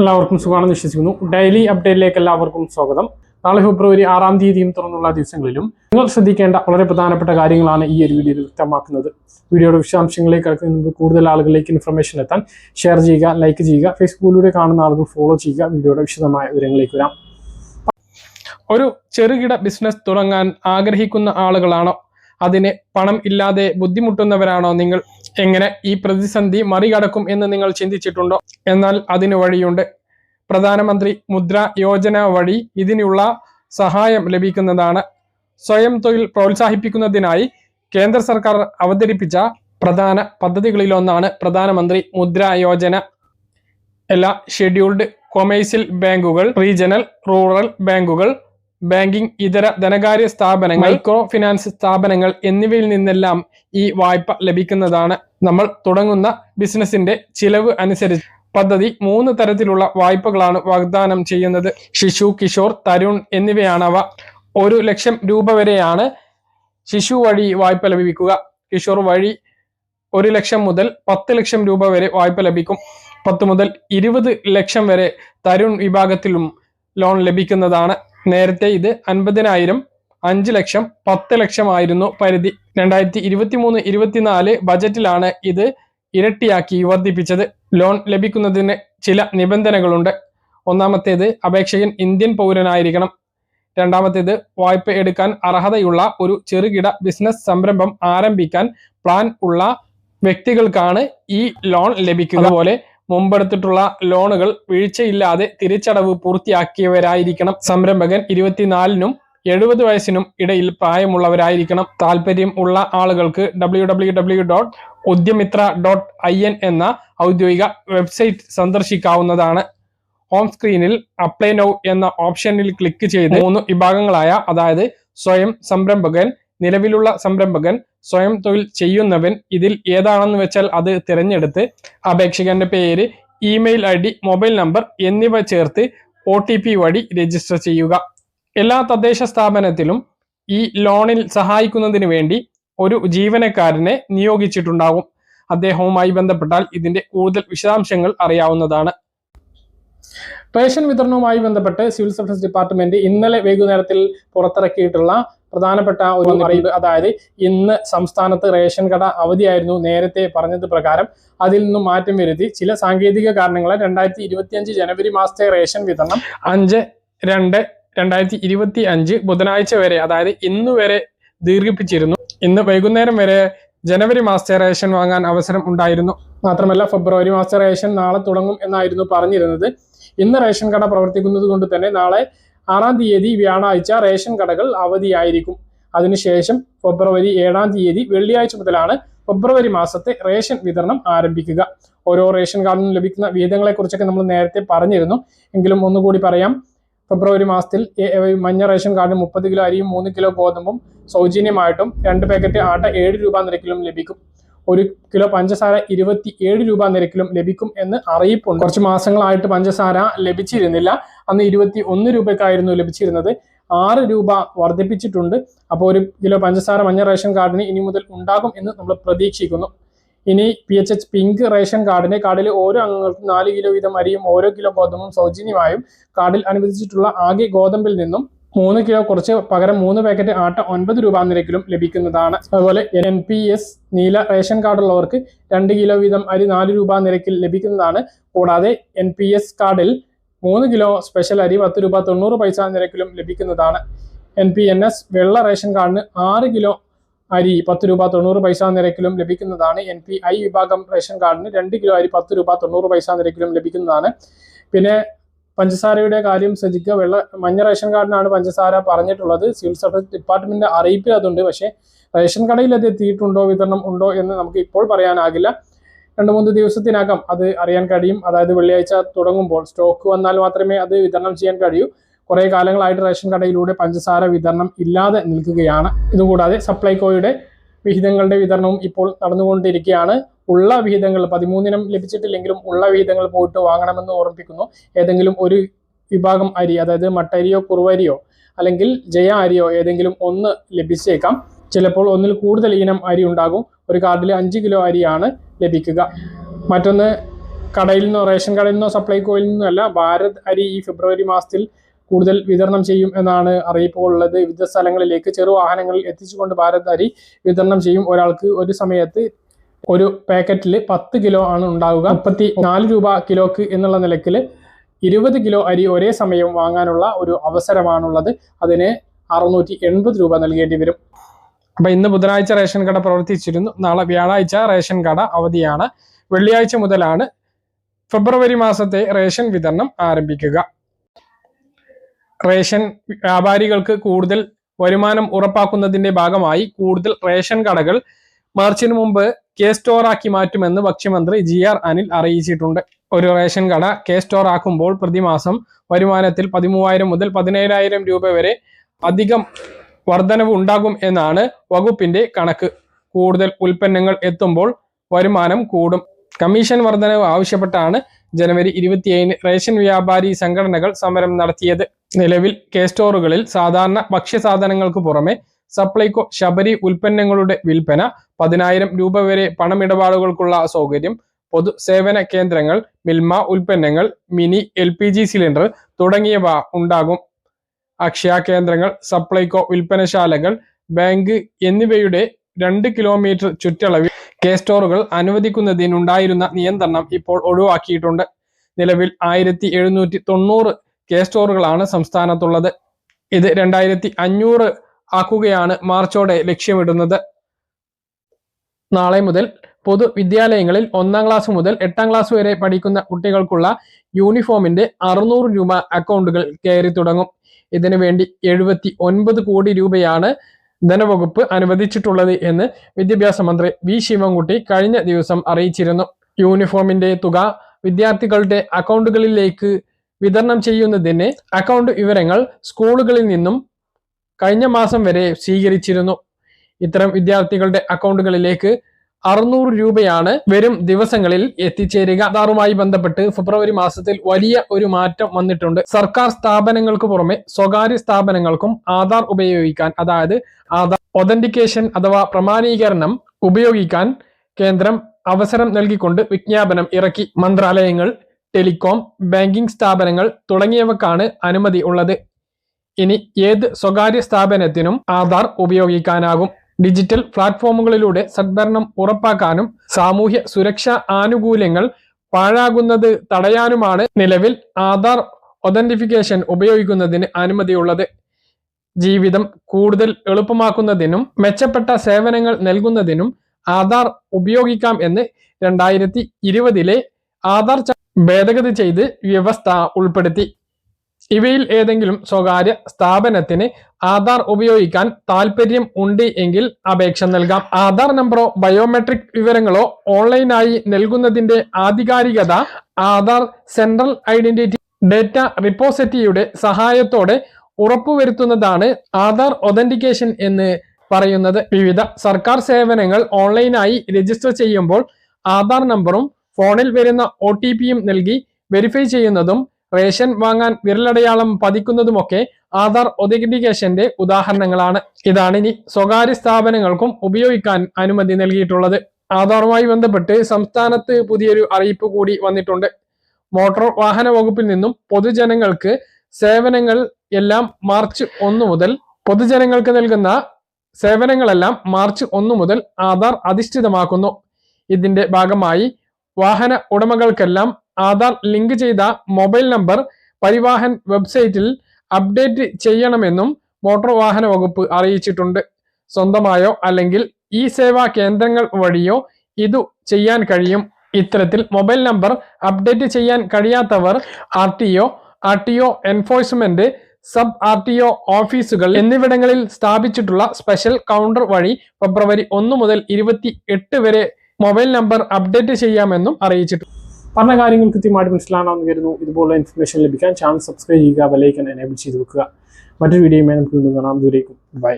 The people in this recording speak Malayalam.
എല്ലാവർക്കും സുഖമാണെന്ന് വിശ്വസിക്കുന്നു. ഡെയിലി അപ്ഡേറ്റിലേക്ക് എല്ലാവർക്കും സ്വാഗതം. നാളെ ഫെബ്രുവരി ആറാം തീയതിയും തുറന്നുള്ള ദിവസങ്ങളിലും നിങ്ങൾ ശ്രദ്ധിക്കേണ്ട വളരെ പ്രധാനപ്പെട്ട കാര്യങ്ങളാണ് ഈ ഒരു വീഡിയോയിൽ വ്യക്തമാക്കുന്നത്. വീഡിയോയുടെ വിശദാംശങ്ങളിലേക്ക് കിടക്കുന്നതിന് കൂടുതൽ ആളുകളിലേക്ക് ഇൻഫർമേഷൻ എത്താൻ ഷെയർ ചെയ്യുക ലൈക്ക് ചെയ്യുക ഫേസ്ബുക്കിലൂടെ കാണുന്ന ആളുകൾ ഫോളോ ചെയ്യുക വീഡിയോയുടെ വിശദമായ വിവരങ്ങളിലേക്ക് വരാം. ഒരു ചെറുകിട ബിസിനസ് തുടങ്ങാൻ ആഗ്രഹിക്കുന്ന ആളുകളാണോ? അതിന് പണം ഇല്ലാതെ ബുദ്ധിമുട്ടുന്നവരാണോ നിങ്ങൾ? എങ്ങനെ ഈ പ്രതിസന്ധി മറികടക്കും എന്ന് നിങ്ങൾ ചിന്തിച്ചിട്ടുണ്ടോ? എന്നാൽ അതിന് വഴിയുണ്ട്. പ്രധാനമന്ത്രി മുദ്ര യോജന വഴി ഇതിനുള്ള സഹായം ലഭിക്കുന്നതാണ്. സ്വയം തൊഴിൽ പ്രോത്സാഹിപ്പിക്കുന്നതിനായി കേന്ദ്ര സർക്കാർ അവതരിപ്പിച്ച പ്രധാന പദ്ധതികളിലൊന്നാണ് പ്രധാനമന്ത്രി മുദ്ര യോജന. എല്ലാ ഷെഡ്യൂൾഡ് കൊമേഴ്സ്യൽ ബാങ്കുകൾ റീജിയണൽ റൂറൽ ബാങ്കുകൾ ബാങ്കിംഗ് ഇതര ധനകാര്യ സ്ഥാപനങ്ങൾ മൈക്രോ ഫിനാൻസ് സ്ഥാപനങ്ങൾ എന്നിവയിൽ നിന്നെല്ലാം ഈ വായ്പ ലഭിക്കുന്നതാണ്. നമ്മൾ തുടങ്ങുന്ന ബിസിനസിന്റെ ചിലവ് അനുസരിച്ച് പദ്ധതി മൂന്ന് തരത്തിലുള്ള വായ്പകളാണ് വാഗ്ദാനം ചെയ്യുന്നത്. ശിശു കിഷോർ തരുൺ അവ. ഒരു ലക്ഷം രൂപ വരെയാണ് ശിശു വഴി വായ്പ ലഭിക്കുക. കിഷോർ വഴി ഒരു ലക്ഷം മുതൽ പത്ത് ലക്ഷം രൂപ വരെ വായ്പ ലഭിക്കും. പത്ത് മുതൽ ഇരുപത് ലക്ഷം വരെ തരുൺ വിഭാഗത്തിലും ലോൺ ലഭിക്കുന്നതാണ്. നേരത്തെ ഇത് അൻപതിനായിരം അഞ്ച് ലക്ഷം പത്ത് ലക്ഷമായിരുന്നു പരിധി. രണ്ടായിരത്തി ഇരുപത്തി മൂന്ന് ഇരുപത്തിനാല് ബജറ്റിലാണ് ഇത് ഇരട്ടിയാക്കി വർദ്ധിപ്പിച്ചത്. ലോൺ ലഭിക്കുന്നതിന് ചില നിബന്ധനകളുണ്ട്. ഒന്നാമത്തേത് അപേക്ഷകൻ ഇന്ത്യൻ പൗരനായിരിക്കണം. രണ്ടാമത്തേത് വായ്പ എടുക്കാൻ അർഹതയുള്ള ഒരു ചെറുകിട ബിസിനസ് സംരംഭം ആരംഭിക്കാൻ പ്ലാൻ ഉള്ള വ്യക്തികൾക്കാണ് ഈ ലോൺ ലഭിക്കുക അതുപോലെ മുമ്പെടുത്തിട്ടുള്ള ലോണുകൾ വീഴ്ചയില്ലാതെ തിരിച്ചടവ് പൂർത്തിയാക്കിയവരായിരിക്കണം. സംരംഭകൻ ഇരുപത്തിനാലിനും എഴുപത് വയസ്സിനും ഇടയിൽ പ്രായമുള്ളവരായിരിക്കണം. താല്പര്യം ഉള്ള ആളുകൾക്ക് W dot Udyamitra dot I N എന്ന ഔദ്യോഗിക വെബ്സൈറ്റ് സന്ദർശിക്കാവുന്നതാണ്. ഹോം സ്ക്രീനിൽ അപ്ലൈ നൗ എന്ന ഓപ്ഷനിൽ ക്ലിക്ക് ചെയ്ത് മൂന്ന് വിഭാഗങ്ങളായ അതായത് സ്വയം സംരംഭകൻ നിലവിലുള്ള സംരംഭകൻ സ്വയം തൊഴിൽ ചെയ്യുന്നവൻ ഇതിൽ ഏതാണെന്ന് വെച്ചാൽ അത് തിരഞ്ഞെടുത്ത് അപേക്ഷകന്റെ പേര് email I D mobile number എന്നിവ ചേർത്ത് ഒ വഴി രജിസ്റ്റർ ചെയ്യുക. എല്ലാ തദ്ദേശ സ്ഥാപനത്തിലും ഈ ലോണിൽ സഹായിക്കുന്നതിന് വേണ്ടി ഒരു ജീവനക്കാരനെ നിയോഗിച്ചിട്ടുണ്ടാകും. അദ്ദേഹവുമായി ബന്ധപ്പെട്ടാൽ ഇതിന്റെ കൂടുതൽ വിശദാംശങ്ങൾ അറിയാവുന്നതാണ്. റേഷൻ വിതരണവുമായി ബന്ധപ്പെട്ട് സിവിൽ സപ്ലൈസ് ഡിപ്പാർട്ട്മെന്റ് ഇന്നലെ വൈകുന്നേരത്തിൽ പുറത്തിറക്കിയിട്ടുള്ള പ്രധാനപ്പെട്ട ഒരു അറിയിപ്പ് അതായത് ഇന്ന് സംസ്ഥാനത്ത് റേഷൻ കട അവധിയായിരുന്നു നേരത്തെ പറഞ്ഞത് പ്രകാരം. അതിൽ നിന്നും മാറ്റം വരുത്തി ചില സാങ്കേതിക കാരണങ്ങളെ രണ്ടായിരത്തി ജനുവരി മാസത്തെ റേഷൻ വിതരണം അഞ്ച് രണ്ട് രണ്ടായിരത്തി ഇരുപത്തി അഞ്ച് ബുധനാഴ്ച വരെ അതായത് ഇന്ന് വരെ ദീർഘിപ്പിച്ചിരുന്നു. ഇന്ന് വൈകുന്നേരം വരെ ജനുവരി മാസത്തെ റേഷൻ വാങ്ങാൻ അവസരം ഉണ്ടായിരുന്നു. മാത്രമല്ല ഫെബ്രുവരി മാസത്തെ റേഷൻ നാളെ തുടങ്ങും എന്നായിരുന്നു പറഞ്ഞിരുന്നത്. ഇന്ന് റേഷൻ കട പ്രവർത്തിക്കുന്നത് കൊണ്ട് തന്നെ നാളെ ആറാം തീയതി വ്യാഴാഴ്ച റേഷൻ കടകൾ അവധിയായിരിക്കും. അതിനുശേഷം ഫെബ്രുവരി ഏഴാം തീയതി വെള്ളിയാഴ്ച മുതലാണ് ഫെബ്രുവരി മാസത്തെ റേഷൻ വിതരണം ആരംഭിക്കുക. ഓരോ റേഷൻ കാർഡിനും ലഭിക്കുന്ന വിഹിതങ്ങളെ കുറിച്ചൊക്കെ നമ്മൾ നേരത്തെ പറഞ്ഞിരുന്നു. എങ്കിലും ഒന്നുകൂടി പറയാം. ഫെബ്രുവരി മാസത്തിൽ മഞ്ഞ റേഷൻ കാർഡിന് മുപ്പത് കിലോ അരിയും മൂന്ന് കിലോ ഗോതമ്പും സൗജന്യമായിട്ടും രണ്ട് പാക്കറ്റ് ആട്ട ഏഴ് രൂപ നിരക്കിലും ലഭിക്കും. ഒരു കിലോ പഞ്ചസാര ഇരുപത്തി ഏഴ് രൂപ നിരക്കിലും ലഭിക്കും എന്ന് അറിയിപ്പുണ്ട്. കുറച്ച് മാസങ്ങളായിട്ട് പഞ്ചസാര ലഭിച്ചിരുന്നില്ല. അന്ന് ഇരുപത്തി ഒന്ന് രൂപയ്ക്കായിരുന്നു ലഭിച്ചിരുന്നത്. ആറ് രൂപ വർദ്ധിപ്പിച്ചിട്ടുണ്ട്. അപ്പോൾ ഒരു കിലോ പഞ്ചസാര മഞ്ഞ റേഷൻ കാർഡിന് ഇനി മുതൽ ഉണ്ടാകും എന്ന് നമ്മൾ പ്രതീക്ഷിക്കുന്നു. ഇനി P H H pink ration കാർഡിന് കാർഡിൽ ഓരോ അംഗങ്ങൾക്കും നാല് കിലോ വീതം അരിയും ഓരോ കിലോ ഗോതമ്പും സൗജന്യമായും കാർഡിൽ അനുവദിച്ചിട്ടുള്ള ആകെ ഗോതമ്പിൽ നിന്നും മൂന്ന് കിലോ കുറച്ച് പകരം മൂന്ന് പാക്കറ്റ് ആട്ട ഒൻപത് രൂപ നിരക്കിലും ലഭിക്കുന്നതാണ്. അതുപോലെ എൻ പി എസ് നീല റേഷൻ കാർഡുള്ളവർക്ക് രണ്ട് കിലോ വീതം അരി നാല് രൂപ നിരക്കിൽ ലഭിക്കുന്നതാണ്. കൂടാതെ എൻ പി എസ് കാർഡിൽ മൂന്ന് കിലോ സ്പെഷ്യൽ അരി പത്ത് രൂപ തൊണ്ണൂറ് പൈസ നിരക്കിലും ലഭിക്കുന്നതാണ്. എൻ പി എൻ എസ് വെള്ള റേഷൻ കാർഡിന് ആറ് കിലോ അരി പത്ത് രൂപ തൊണ്ണൂറ് പൈസ നിരക്കിലും ലഭിക്കുന്നതാണ്. എൻ പി ഐ വിഭാഗം റേഷൻ കാർഡിന് രണ്ട് കിലോ അരി പത്ത് രൂപ തൊണ്ണൂറ് പൈസ നിരക്കിലും ലഭിക്കുന്നതാണ്. പിന്നെ പഞ്ചസാരയുടെ കാര്യം ശ്രദ്ധിക്കുക. വെള്ള മഞ്ഞ റേഷൻ കാർഡിനാണ് പഞ്ചസാര പറഞ്ഞിട്ടുള്ളത്. സിവിൽ സർവീസ് ഡിപ്പാർട്ട്മെന്റ് അറിയിപ്പിൽ അതുണ്ട്. പക്ഷേ റേഷൻ കടയിൽ അത് എത്തിയിട്ടുണ്ടോ വിതരണം ഉണ്ടോ എന്ന് നമുക്ക് ഇപ്പോൾ പറയാനാകില്ല. രണ്ട് മൂന്ന് ദിവസത്തിനകം അത് അറിയാൻ കഴിയും. അതായത് വെള്ളിയാഴ്ച തുടങ്ങുമ്പോൾ സ്റ്റോക്ക് വന്നാൽ മാത്രമേ അത് വിതരണം ചെയ്യാൻ കഴിയൂ. കുറേ കാലങ്ങളായിട്ട് റേഷൻ കടയിലൂടെ പഞ്ചസാര വിതരണം ഇല്ലാതെ നിൽക്കുകയാണ്. ഇതുകൂടാതെ സപ്ലൈകോയുടെ വിഹിതങ്ങളുടെ വിതരണവും ഇപ്പോൾ നടന്നുകൊണ്ടിരിക്കുകയാണ്. ഉള്ള വിഹിതങ്ങൾ പതിമൂന്നിനം ലഭിച്ചിട്ടില്ലെങ്കിലും ഉള്ള വിഹിതങ്ങൾ പോയിട്ട് വാങ്ങണമെന്ന് ഓർമ്മിപ്പിക്കുന്നു. ഏതെങ്കിലും ഒരു വിഭാഗം അരി അതായത് മട്ടരിയോ കുറുവരിയോ അല്ലെങ്കിൽ ജയ അരിയോ ഏതെങ്കിലും ഒന്ന് ലഭിച്ചേക്കാം. ചിലപ്പോൾ ഒന്നിൽ കൂടുതൽ ഇനം അരി ഉണ്ടാകും. ഒരു കാർഡിൽ അഞ്ച് കിലോ അരിയാണ് ലഭിക്കുക. മറ്റൊന്ന് കടയിൽ നിന്നോ റേഷൻ കടയിൽ നിന്നോ സപ്ലൈകോയിൽ നിന്നോ അല്ല ഭാരത് അരി ഈ ഫെബ്രുവരി മാസത്തിൽ കൂടുതൽ വിതരണം ചെയ്യും എന്നാണ് അറിയിപ്പുകളുള്ളത്. വിവിധ സ്ഥലങ്ങളിലേക്ക് ചെറു വാഹനങ്ങളിൽ എത്തിച്ചുകൊണ്ട് ഭാരത് അരി വിതരണം ചെയ്യും. ഒരാൾക്ക് ഒരു സമയത്ത് ഒരു പാക്കറ്റിൽ പത്ത് കിലോ ആണ് ഉണ്ടാവുക. മുപ്പത്തി നാല് രൂപ കിലോക്ക് എന്നുള്ള നിലക്കിൽ ഇരുപത് കിലോ അരി ഒരേ സമയം വാങ്ങാനുള്ള ഒരു അവസരമാണുള്ളത്. അതിന് അറുന്നൂറ്റി എൺപത് രൂപ നൽകേണ്ടി വരും. അപ്പൊ ഇന്ന് ബുധനാഴ്ച റേഷൻ കട പ്രവർത്തിച്ചിരുന്നു. നാളെ വ്യാഴാഴ്ച റേഷൻ കട അവധിയാണ്. വെള്ളിയാഴ്ച മുതലാണ് ഫെബ്രുവരി മാസത്തെ റേഷൻ വിതരണം ആരംഭിക്കുക. റേഷൻ വ്യാപാരികൾക്ക് കൂടുതൽ വരുമാനം ഉറപ്പാക്കുന്നതിന്റെ ഭാഗമായി കൂടുതൽ റേഷൻ കടകൾ മാർച്ചിന് മുമ്പ് കെ സ്റ്റോർ ആക്കി മാറ്റുമെന്ന് ഭക്ഷ്യമന്ത്രി ജി ആർ അനിൽ അറിയിച്ചിട്ടുണ്ട്. ഒരു റേഷൻ കട കെ സ്റ്റോർ ആക്കുമ്പോൾ പ്രതിമാസം വരുമാനത്തിൽ പതിമൂവായിരം മുതൽ പതിനേഴായിരം രൂപ വരെ അധികം വർധനവ് ഉണ്ടാകും എന്നാണ് വകുപ്പിന്റെ കണക്ക്. കൂടുതൽ ഉൽപ്പന്നങ്ങൾ എത്തുമ്പോൾ വരുമാനം കൂടും. കമ്മീഷൻ വർധനവ് ആവശ്യപ്പെട്ടാണ് ജനുവരി ഇരുപത്തിയേഴിന് റേഷൻ വ്യാപാരി സംഘടനകൾ സമരം നടത്തിയത്. നിലവിൽ കെ സ്റ്റോറുകളിൽ സാധാരണ ഭക്ഷ്യസാധനങ്ങൾക്ക് പുറമെ സപ്ലൈകോ ശബരി ഉൽപ്പന്നങ്ങളുടെ വിൽപ്പന പതിനായിരം രൂപ വരെ പണമിടപാടുകൾക്കുള്ള സൗകര്യം പൊതുസേവന കേന്ദ്രങ്ങൾ മിൽമ ഉൽപ്പന്നങ്ങൾ mini L P G cylinder തുടങ്ങിയവ ഉണ്ടാകും. അക്ഷയ കേന്ദ്രങ്ങൾ സപ്ലൈകോ വിൽപ്പനശാലകൾ ബാങ്ക് എന്നിവയുടെ രണ്ട് കിലോമീറ്റർ ചുറ്റളവിൽ കെ സ്റ്റോറുകൾ അനുവദിക്കുന്നതിനുണ്ടായിരുന്ന നിയന്ത്രണം ഇപ്പോൾ ഒഴിവാക്കിയിട്ടുണ്ട്. നിലവിൽ ആയിരത്തി എഴുന്നൂറ്റി തൊണ്ണൂറ് കെ സ്റ്റോറുകളാണ് സംസ്ഥാനത്തുള്ളത്. ഇത് രണ്ടായിരത്തി അഞ്ഞൂറ് ആക്കുകയാണ് മാർച്ചോടെ ലക്ഷ്യമിടുന്നത്. നാളെ മുതൽ പൊതുവിദ്യാലയങ്ങളിൽ ഒന്നാം ക്ലാസ് മുതൽ എട്ടാം ക്ലാസ് വരെ പഠിക്കുന്ന കുട്ടികൾക്കുള്ള യൂണിഫോമിന്റെ അറുന്നൂറ് രൂപ അക്കൗണ്ടുകൾ കയറി തുടങ്ങും. ഇതിനു വേണ്ടി എഴുപത്തി ഒൻപത് കോടി രൂപയാണ് ധനവകുപ്പ് അനുവദിച്ചിട്ടുള്ളത് എന്ന് വിദ്യാഭ്യാസ മന്ത്രി വി. ശിവൻകുട്ടി കഴിഞ്ഞ ദിവസം അറിയിച്ചിരുന്നു. യൂണിഫോമിന്റെ തുക വിദ്യാർത്ഥികളുടെ അക്കൗണ്ടുകളിലേക്ക് വിതരണം ചെയ്യുന്നതിന് അക്കൗണ്ട് വിവരങ്ങൾ സ്കൂളുകളിൽ നിന്നും കഴിഞ്ഞ മാസം വരെ സ്വീകരിച്ചിരുന്നു. ഇത്തരം വിദ്യാർത്ഥികളുടെ അക്കൗണ്ടുകളിലേക്ക് അറുന്നൂറ് രൂപയാണ് വരും ദിവസങ്ങളിൽ എത്തിച്ചേരുക. ആധാറുമായി ബന്ധപ്പെട്ട് ഫെബ്രുവരി മാസത്തിൽ വലിയ ഒരു മാറ്റം വന്നിട്ടുണ്ട്. സർക്കാർ സ്ഥാപനങ്ങൾക്ക് പുറമെ സ്വകാര്യ സ്ഥാപനങ്ങൾക്കും ആധാർ ഉപയോഗിക്കാൻ അതായത് ആധാർ ഒതന്റിക്കേഷൻ അഥവാ പ്രമാണീകരണം ഉപയോഗിക്കാൻ കേന്ദ്രം അവസരം നൽകിക്കൊണ്ട് വിജ്ഞാപനം ഇറക്കി. മന്ത്രാലയങ്ങൾ ടെലികോം ബാങ്കിംഗ് സ്ഥാപനങ്ങൾ തുടങ്ങിയവക്കാണ് അനുമതി ഉള്ളത്. ഇനി ഏത് സ്വകാര്യ സ്ഥാപനത്തിനും ആധാർ ഉപയോഗിക്കാനാകും. ഡിജിറ്റൽ പ്ലാറ്റ്ഫോമുകളിലൂടെ സദ്ഭരണം ഉറപ്പാക്കാനും സാമൂഹ്യ സുരക്ഷാ ആനുകൂല്യങ്ങൾ പാഴാകുന്നത് തടയാനുമാണ് നിലവിൽ ആധാർ ഒതന്റിഫിക്കേഷൻ ഉപയോഗിക്കുന്നതിന് അനുമതിയുള്ളത്. ജീവിതം കൂടുതൽ എളുപ്പമാക്കുന്നതിനും മെച്ചപ്പെട്ട സേവനങ്ങൾ നൽകുന്നതിനും ആധാർ ഉപയോഗിക്കാം എന്ന് രണ്ടായിരത്തി ഇരുപതിലെ ആധാർ ഭേദഗതി ചെയ്ത് വ്യവസ്ഥ ഉൾപ്പെടുത്തി. ഇവയിൽ ഏതെങ്കിലും സ്വകാര്യ സ്ഥാപനത്തിന് ആധാർ ഉപയോഗിക്കാൻ താല്പര്യം ഉണ്ട് എങ്കിൽ അപേക്ഷ നൽകാം. ആധാർ നമ്പറോ ബയോമെട്രിക് വിവരങ്ങളോ ഓൺലൈനായി നൽകുന്നതിന്റെ ആധികാരികത ആധാർ സെൻട്രൽ ഐഡന്റിറ്റി ഡേറ്റ റിപ്പോസിറ്റിയുടെ സഹായത്തോടെ ഉറപ്പുവരുത്തുന്നതാണ് ആധാർ ഒതന്റിക്കേഷൻ എന്ന് പറയുന്നത്. വിവിധ സർക്കാർ സേവനങ്ങൾ ഓൺലൈനായി രജിസ്റ്റർ ചെയ്യുമ്പോൾ ആധാർ നമ്പറും ഫോണിൽ വരുന്ന ഒ ടി പിയും നൽകി വെരിഫൈ ചെയ്യുന്നതും റേഷൻ വാങ്ങാൻ വിരലടയാളം പതിക്കുന്നതുമൊക്കെ ആധാർ ഒതന്റിക്കേഷന്റെ ഉദാഹരണങ്ങളാണ്. ഇതാണ് ഇനി സ്വകാര്യ സ്ഥാപനങ്ങൾക്കും ഉപയോഗിക്കാൻ അനുമതി നൽകിയിട്ടുള്ളത്. ആധാറുമായി ബന്ധപ്പെട്ട് സംസ്ഥാനത്ത് പുതിയൊരു അറിയിപ്പ് കൂടി വന്നിട്ടുണ്ട്. മോട്ടോർ വാഹന വകുപ്പിൽ നിന്നും പൊതുജനങ്ങൾക്ക് സേവനങ്ങൾ എല്ലാം മാർച്ച് ഒന്ന് മുതൽ പൊതുജനങ്ങൾക്ക് നൽകുന്ന സേവനങ്ങളെല്ലാം മാർച്ച് ഒന്ന് മുതൽ ആധാർ അധിഷ്ഠിതമാക്കുന്നു. ഇതിന്റെ ഭാഗമായി വാഹന ഉടമകൾക്കെല്ലാം ആധാർ ലിങ്ക് ചെയ്ത മൊബൈൽ നമ്പർ പരിവാഹൻ വെബ്സൈറ്റിൽ അപ്ഡേറ്റ് ചെയ്യണമെന്നും മോട്ടോർ വാഹന വകുപ്പ് അറിയിച്ചിട്ടുണ്ട്. സ്വന്തമായോ അല്ലെങ്കിൽ ഇ സേവാ കേന്ദ്രങ്ങൾ വഴിയോ ഇതു ചെയ്യാൻ കഴിയും. ഇത്തരത്തിൽ മൊബൈൽ നമ്പർ അപ്ഡേറ്റ് ചെയ്യാൻ കഴിയാത്തവർ R T O R T O enforcement sub R T O ഓഫീസുകൾ എന്നിവിടങ്ങളിൽ സ്ഥാപിച്ചിട്ടുള്ള സ്പെഷ്യൽ കൗണ്ടർ വഴി ഫെബ്രുവരി ഒന്ന് മുതൽ ഇരുപത്തി എട്ട് വരെ മൊബൈൽ നമ്പർ അപ്ഡേറ്റ് ചെയ്യാമെന്നും അറിയിച്ചിട്ടുണ്ട് പറഞ്ഞ കാര്യങ്ങൾ കൃത്യമായിട്ട് മനസ്സിലാണെന്ന് കരുതുന്നു. ഇതുപോലുള്ള ഇൻഫർമേഷൻ ലഭിക്കാൻ ചാനൽ സബ്സ്ക്രൈബ് ചെയ്യുക ബെലൈക്കൻ എനേബിൾ ചെയ്ത് വെക്കുക. മറ്റൊരു വീഡിയോയുമായി നമുക്ക് വീണ്ടും കാണാം. ദൂരേക്കും ബൈ